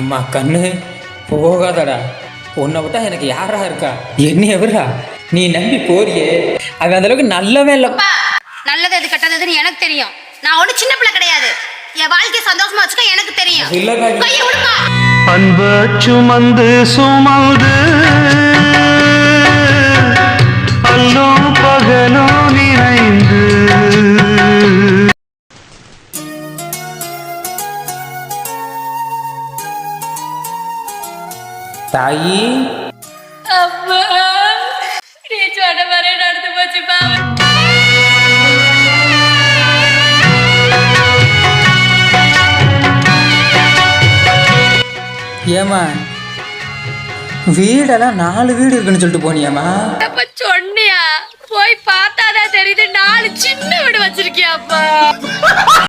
அம்மா கண்ணு போகாதடா உன்னை விட்டா எனக்கு யாரா இருக்கா என்ன எவரா நீ நம்பி போறியே அவன் அந்த அளவுக்கு நல்லவே இல்லை அப்பா நல்லது எது கெட்டது எதுன்னு எனக்கு தெரியும் நான் ஒன்றும் சின்ன பிள்ளை கிடையாது என் வாழ்க்கையை சந்தோஷமா வச்சுக்க எனக்கு தெரியும் இல்ல காவி. கையை விடுப்பா அன்ப சுமந்து சுமந்து தாயி. அம்மா நீ சொன்ன மாதிரி நடந்து போச்சு பாவ ஏமா வீடெல்லாம் நாலு வீடு இருக்குன்னு சொல்லிட்டு போனியாமா அப்ப சொன்னியா போய் பார்த்தாதான் தெரியுது நாலு சின்ன வீடு வச்சிருக்கியாப்பா